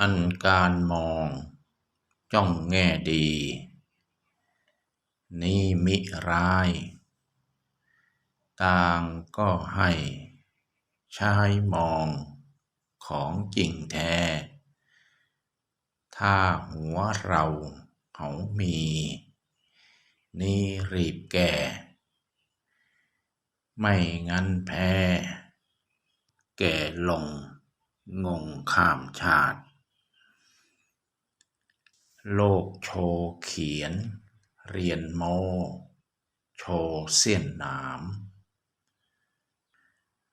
อันการมองจ้องแง่ดี นี่มิร้าย ต่างก็ให้ใช้มองของจริงแท้ ถ้าหัวเราเขามี นี่รีบแก่ ไม่งั้นแพ้ แก่ลงงงข้ามชาติ โลกโชเขียน เรียนโม โชเสี้ยนหนาม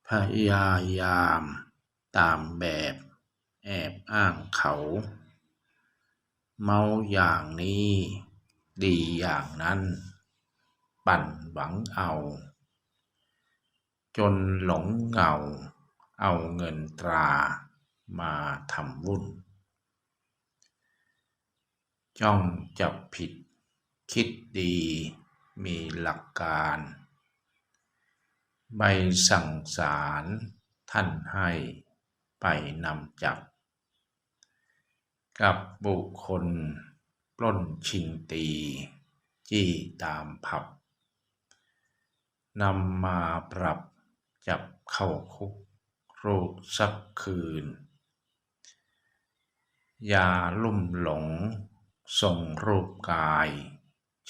พยายามตามแบบ แอบอ้างเขา เมาอย่างนี้ ดีอย่างนั้น ปั่นหวังเอา จนหลงเงา เอาเงินตรามาทำวุ่น จ้องจับผิด คิดดี มีหลักการ ใบสั่งสารท่านให้ไปนำจับ กับบุคคลปล้นชิงตี จี้ตามผับนำมาปรับจับเข้าคุกรูดสักคืน อย่าลุ่มหลง ส่งรูปกาย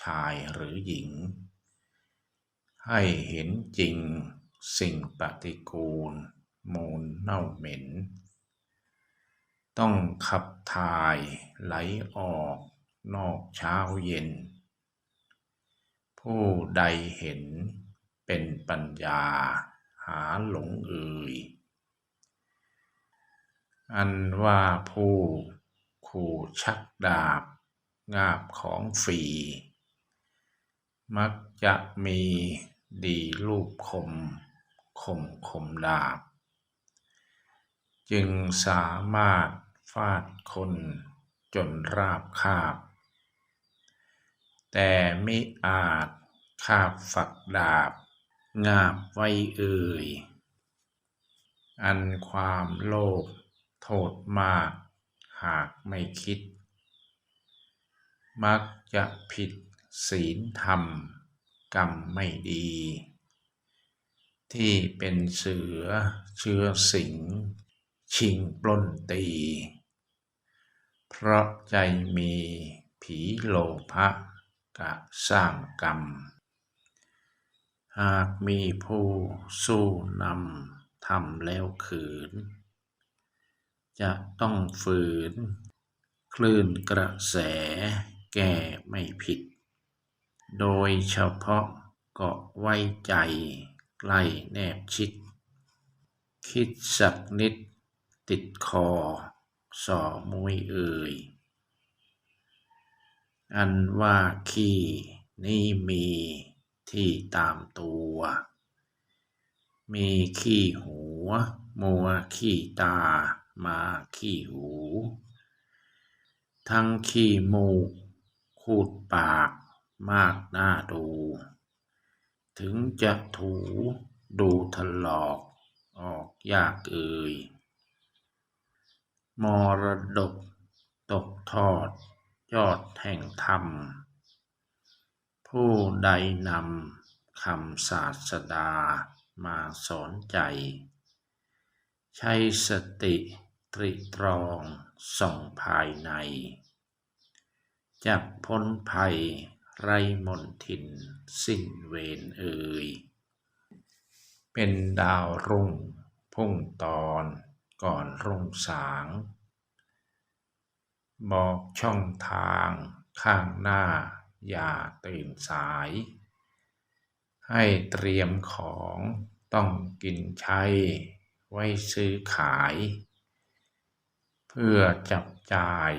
ชายหรือหญิง ให้เห็นจริงสิ่งปฏิกูล มูลเน่าเหม็น ต้องขับถ่ายไหลออกนอกเช้าเย็น ผู้ใดเห็นเป็นปัญญาหาหลงเอ่ยอันว่าผู้ขู่ชักดาบ งาบของฟรี มักจะมีดีรูปคมคมคมดาบ จึงสามารถฟาดคนจนราบคาบ แต่มิอาจคาบฝักดาบ งาบไว้เอ่ย อันความโลภโทษมากหากไม่คิด มักจะผิดศีลธรรม กรรมไม่ดี ที่เป็นเสือเชื้อสิง ชิงปล้นตี เพราะใจมีผีโลภะกะสร้างกรรม หากมีผู้สู้นำทำแล้วขืน จะต้องฝืน คลื่นกระแส แก้ไม่ผิด โดยเฉพาะเกาะไว้ใจ ใกล้แนบชิด คิดสักนิด ติดคอ สอมวยเอ่ย อันว่าขี้นี่มีที่ตามตัว มีขี้หัว มัวขี้ตา มาขี้หู ทั้งขี้มูก คูดปากมากหน้าดู ถึงจะถูดูถลอกออกยากเอ่ยมรดกตกทอดยอดแห่งธรรม ผู้ใดนำคำศาสดามาสอนใจ ใช้สติตริตรองส่องภายใน จะพ้นภัยไรมนทินสิ้นเวรเอ่ย เป็นดาวรุ่งพุ่งตอนก่อนรุ่งสาง บอกช่องทางข้างหน้าอย่าตื่นสาย ให้เตรียมของต้องกินใช้ไว้ซื้อขาย เพื่อจับจ่าย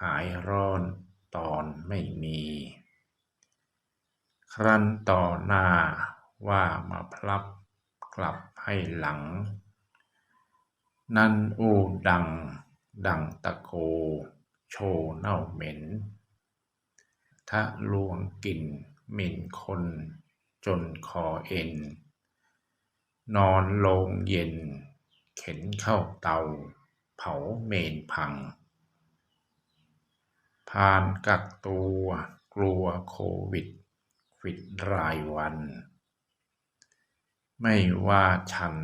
หายร้อน ตอนไม่มี ครั้นต่อหน้าว่ามาพลับกลับให้หลัง นั่นอูดัง ดังตะโก โชเน่าเหม็น ทะลวงกลิ่นหมิ่นคนจนคอเอ็น นอนลงเย็น เข็นเข้าเตา เผาเมนพังานกักตัว กลัวโควิดฟิดรายวัน ไม่ว่าฉัน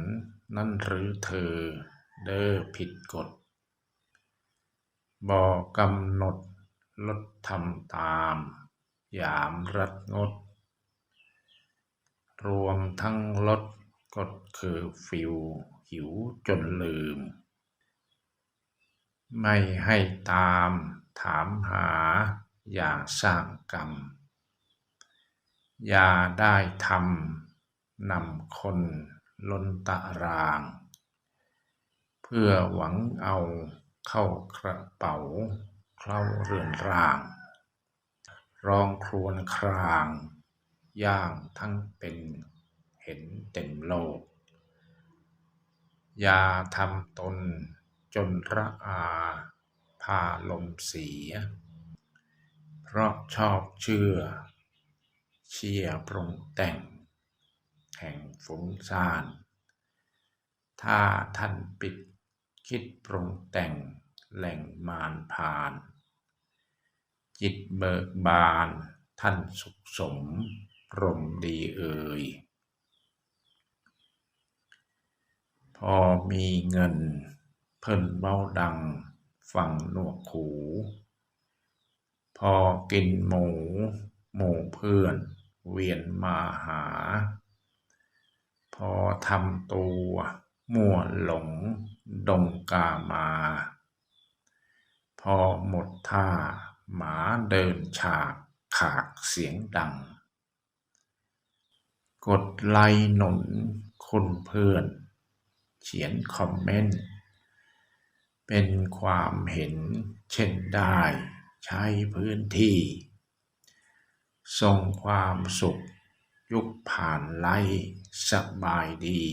นั้นหรือเธอ เด้อผิดกฎ บอกกำหนดลดทำตาม ยามรัดงด รวมทั้งลดกดคือฟิว หิวจนลืม ไม่ให้ตาม ถามหาอย่าสร้างกรรม อย่าได้ทำนำคนล้นตาราง เพื่อหวังเอาเข้ากระเป๋าเคล้าเรือนร่าง รองครวญคราง ย่างทั้งเป็นเห็นเต็มโลก อย่าทำตนจนระอาาลมเสีย เพราะชอบเชื่อ เชี่ยปรุงแต่ง แห่งฟุ้งซ่าน ถ้าท่านปิดคิดปรุงแต่งแหล่งมารพาน จิตเบิกบานท่านสุขสมรมดีเอ่ย พอมีเงินเพิ่นเบ้าดัง ฟังหนวกหู พอกินหมู หมูเพื่อน เวียนมาหา พอทำตัวมั่วหลง ดงกามา พอหมดท่า หมาเดินฉากขากเสียงดัง กดไลค์หนุนคุณเพื่อน เขียนคอมเมนต์ เป็นความเห็นเช่นได้ใช้พื้นที่ ส่งความสุขยุคผ่านไล่สบายดี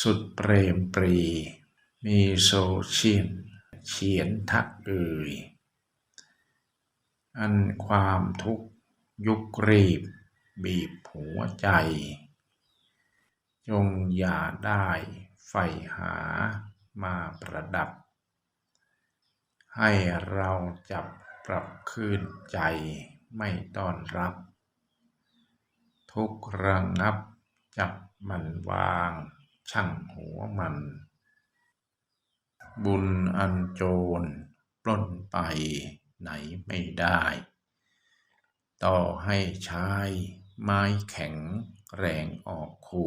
สุดเปรมปรี มีโซเชียลเขียนทักเอ่ยอันความทุกข์ยุครีบ บีบหัวใจ จงอย่าได้ใฝ่หา มาประดับ ให้เราจับปรับคืนใจไม่ต้อนรับ ทุกระงับจับมันวางช่างหัวมัน บุญอันโจรปล้นไปไหนไม่ได้ ต่อให้ใช้ไม้แข็งแรงออกคู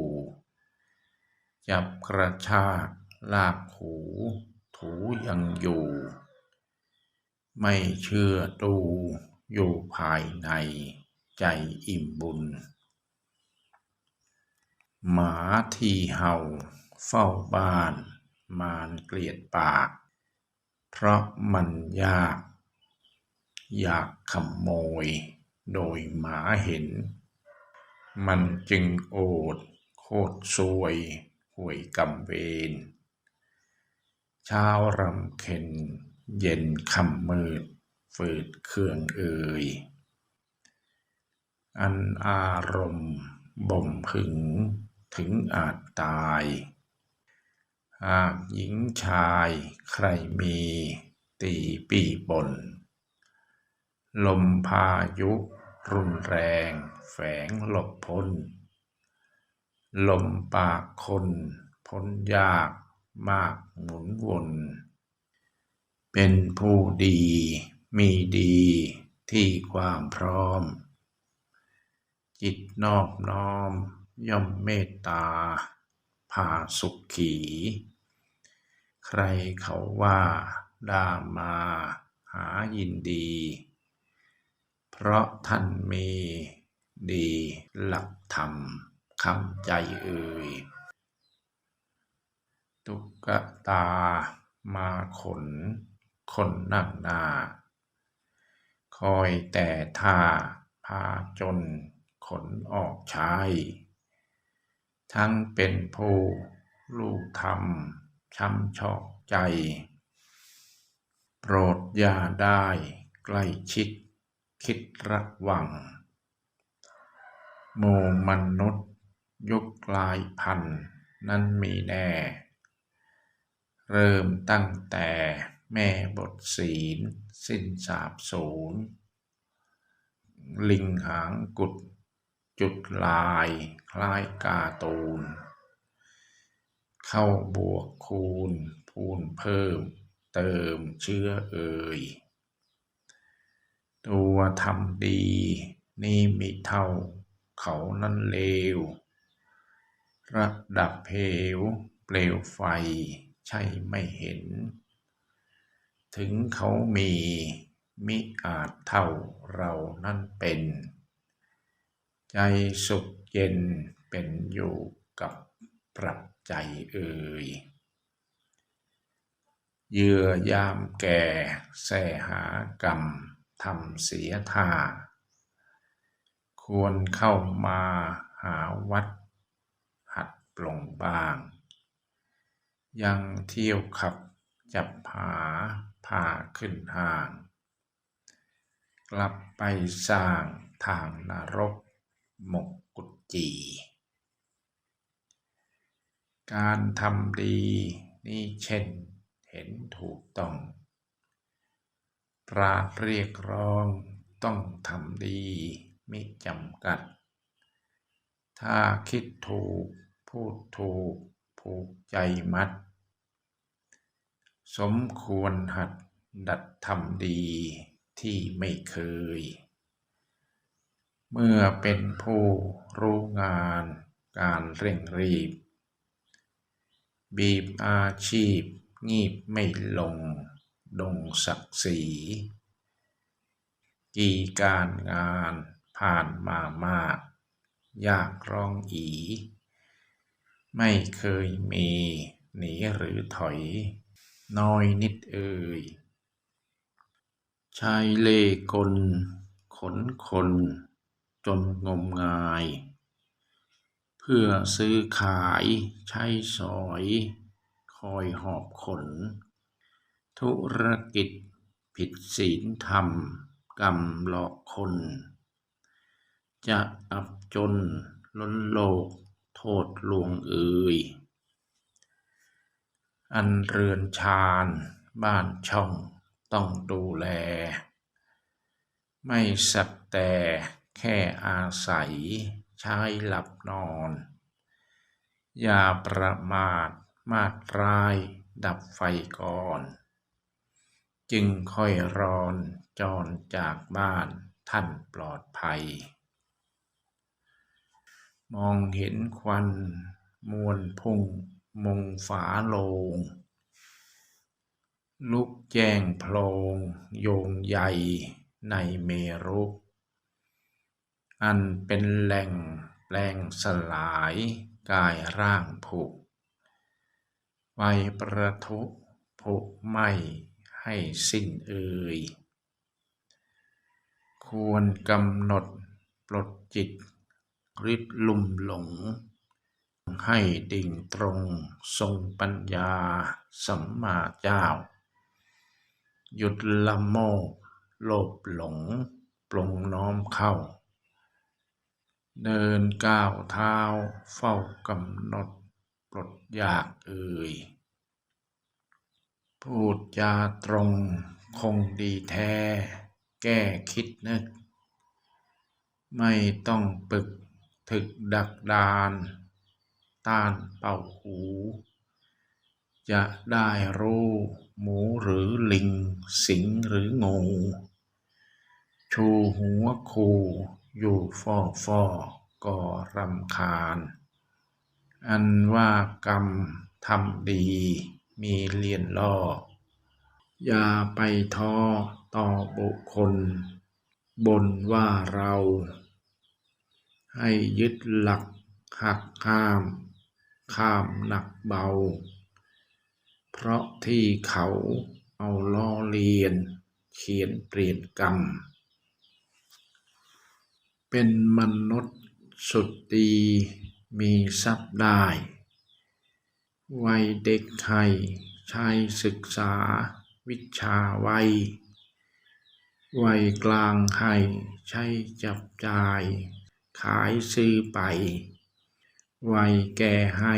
จับกระชาก ลากหูถูยังอยู่ ไม่เชื่อดูอยู่ภายในใจอิ่มบุญ หมาที่เห่าเฝ้าบ้าน มารเกลียดปาก เพราะมันยาก อยากขโมย โดยหมาเห็น มันจึงโอดโคตรซวยห่วยกำเวร เช้ารำเค็ญเย็นคำมืด ฝืดเครื่องเอ่ย อันอารมณ์บ่มหึงถึงอาจตาย หากหญิงชายใครมีตีปีบน ลมพายุรุนแรงแฝงหลบพ้น ลมปากคนพ้นยาก มากหมุนวนเป็นผู้ดี มีดีที่ความพร้อม จิตนอบน้อม ย่อมเมตตาพาสุขขี ใครเขาว่าด่ามาหายินดี เพราะท่านมีดีหลักธรรมคำใจเอ่ย ตุกตา มาขน คนนั่งหนา คอยแต่ท่า พาจน ขนออกใช้ทั้งเป็นผู้ลูกธรรม ช้ำชอกใจ โปรดอย่าได้ใกล้ชิด คิดระวังหมู่มนุษย์ ยุคกลายพัน นั้นมีแน่ เริ่มตั้งแต่แม่บทศีล สิ้นสาบสูญลิงหางกุด จุดลายคล้ายกาตูน เข้าบวกคูณ พูนเพิ่ม เติมเชื้อเอ่ย ตัวทำดี นี่มิเท่า เขานั้นเลว ระดับเพวเปลวไฟ ใช่ไม่เห็น ถึงเขามีมิอาจเท่าเรานั้นเป็น ใจสุขเย็นเป็นอยู่กับปรับใจเอ่ยเยื่อยามแก่แสหากรรมทำเสียท่า ควรเข้ามาหาวัด หัดปลงบ้าง ยังเที่ยวขับ จับหาพาขึ้นห้าง กลับไปสร้างทางนรกหมกกุจจี การทำดีนี่เช่นเห็นถูกต้อง ปราดเรียกร้องต้องทำดีมิจำกัด ถ้าคิดถูก พูดถูก ผูกใจมัด สมควรหัดดัดทำดีที่ไม่เคย เมื่อเป็นผู้รู้งานการเร่งรีบ บีบอาชีพงีบไม่ลง ดงศักดิ์ศรีกี่การงานผ่านมามาก ยากร้องอี ไม่เคยมีหนีหรือถอย น้อยนิดเอ่ยชายเลกล ขนคนจนงมงาย เพื่อซื้อขายใช้สอย คอยหอบขน ธุรกิจผิดศีลธรรม กรรมหลอกคน จะอับจนล้นโลกโทษลวงเอ่ย อันเรือนชานบ้านช่องต้องดูแล ไม่สักแต่แค่อาศัยใช้หลับนอน อย่าประมาทมาดร้ายดับไฟก่อน จึงค่อยรอนจรจากบ้านท่านปลอดภัย มองเห็นควันมวลพุ่ง มงฝาโลง ลุกแจ้งโพลงโยงใหญ่ในเมรุ อันเป็นแหล่งแปลงสลายกายร่างผุไฟประทุผุไหม้ให้สิ้นเอ่ย ควรกำหนดปลดจิตริดลุ่มหลง ให้ดิ่งตรงทรงปัญญาสัมมาเจ้า หยุดละโมบโลภหลง ปลงน้อมเข้า เดินก้าวเท้าเฝ้ากำหนดปลดอยากเอ่ย พูดจาตรงคงดีแท้ แก้คิดนึก ไม่ต้องปึกถึกดักดาน ต้านเป่าหู จะได้รู้หมูหรือลิง สิงหรืองูชูหัวคูอยู่ฟอฟอก็รำคาญ อันว่ากรรมทำดีมีเลียนล่อ อย่าไปท้อต่อบุคคล บนว่าเรา ให้ยึดหลักหักข้าม ข้ามหนักเบา เพราะที่เขาเอาล้อเลียน เขียนเปลี่ยนกรรม เป็นมนุษย์สุดดีมีทรัพย์ได้ วัยเด็กไข่ใช้ศึกษาวิชาไว้วัยกลางให้ใช้จับจ่าย ขายซื้อไป วัยแก่ให้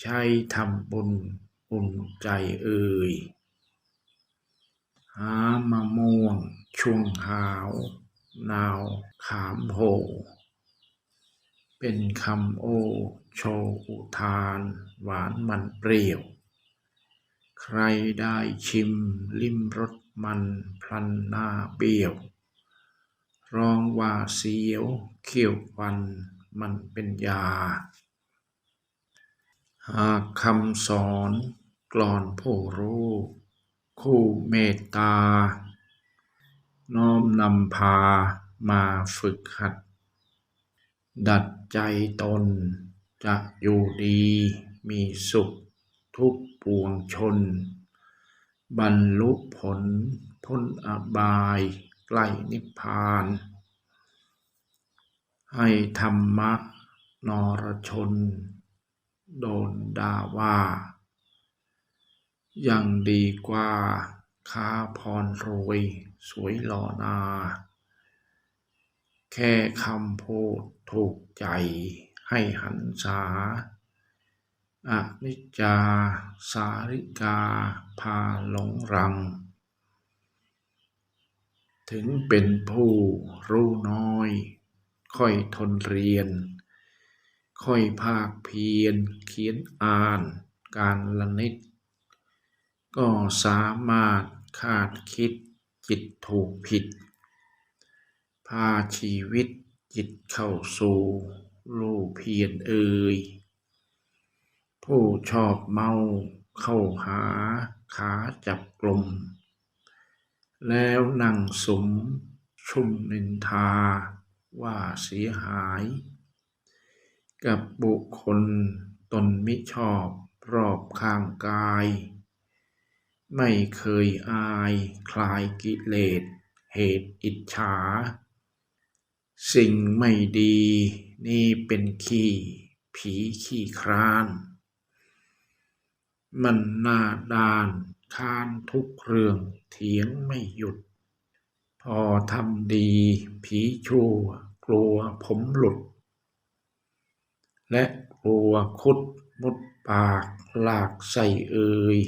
ใช้ทำบุญอุ่นใจเอ่ย หามะม่วงช่วงหาว นาวขามโห เป็นคำโอโชอุทาน หวานมันเปรี้ยว ใครได้ชิมลิ้มรสมันพลันหน้าเบี้ยวร้องว่าเสียวเขียวฟันมันเป็นยา หากคำสอนกลอนผู้รู้ คู่เมตตา น้อมนำพามาฝึกหัด ดัดใจตน จะอยู่ดีมีสุขทุกปวงชน บรรลุผลพ้นอบายใกล้นิพพาน ให้ธรรมะนรชน โดนด่าว่า ยังดีกว่าค้าพรรวยสวยหล่อนา แค่คำพูดถูกใจให้หันษาอนิจจาสาริกาพาหลงรัง ถึงเป็นผู้รู้น้อย ค่อยทนเรียน ค่อยภาคเพียรเขียนอ่านการละนิด ก็สามารถคาดคิดจิตถูกผิด พาชีวิตจิตเข้าสู่ลูเพียรเอ่ยผู้ชอบเมาเข้าหาขาจับกลม แล้วนั่งสมชุ่มนินทาว่าเสียหาย กับบุคคลตนมิชอบรอบข้างกาย ไม่เคยอายคลายกิเลส เหตุอิจฉา สิ่งไม่ดีนี่เป็นขี้ผีขี้คร้าน มันหน้าด้านค้านทุกเรื่องเถียงไม่หยุด พอทำดี ผีชั่ว กลัวผมหลุด และกลัวคุดมุดปากหลากใส่เอ่ย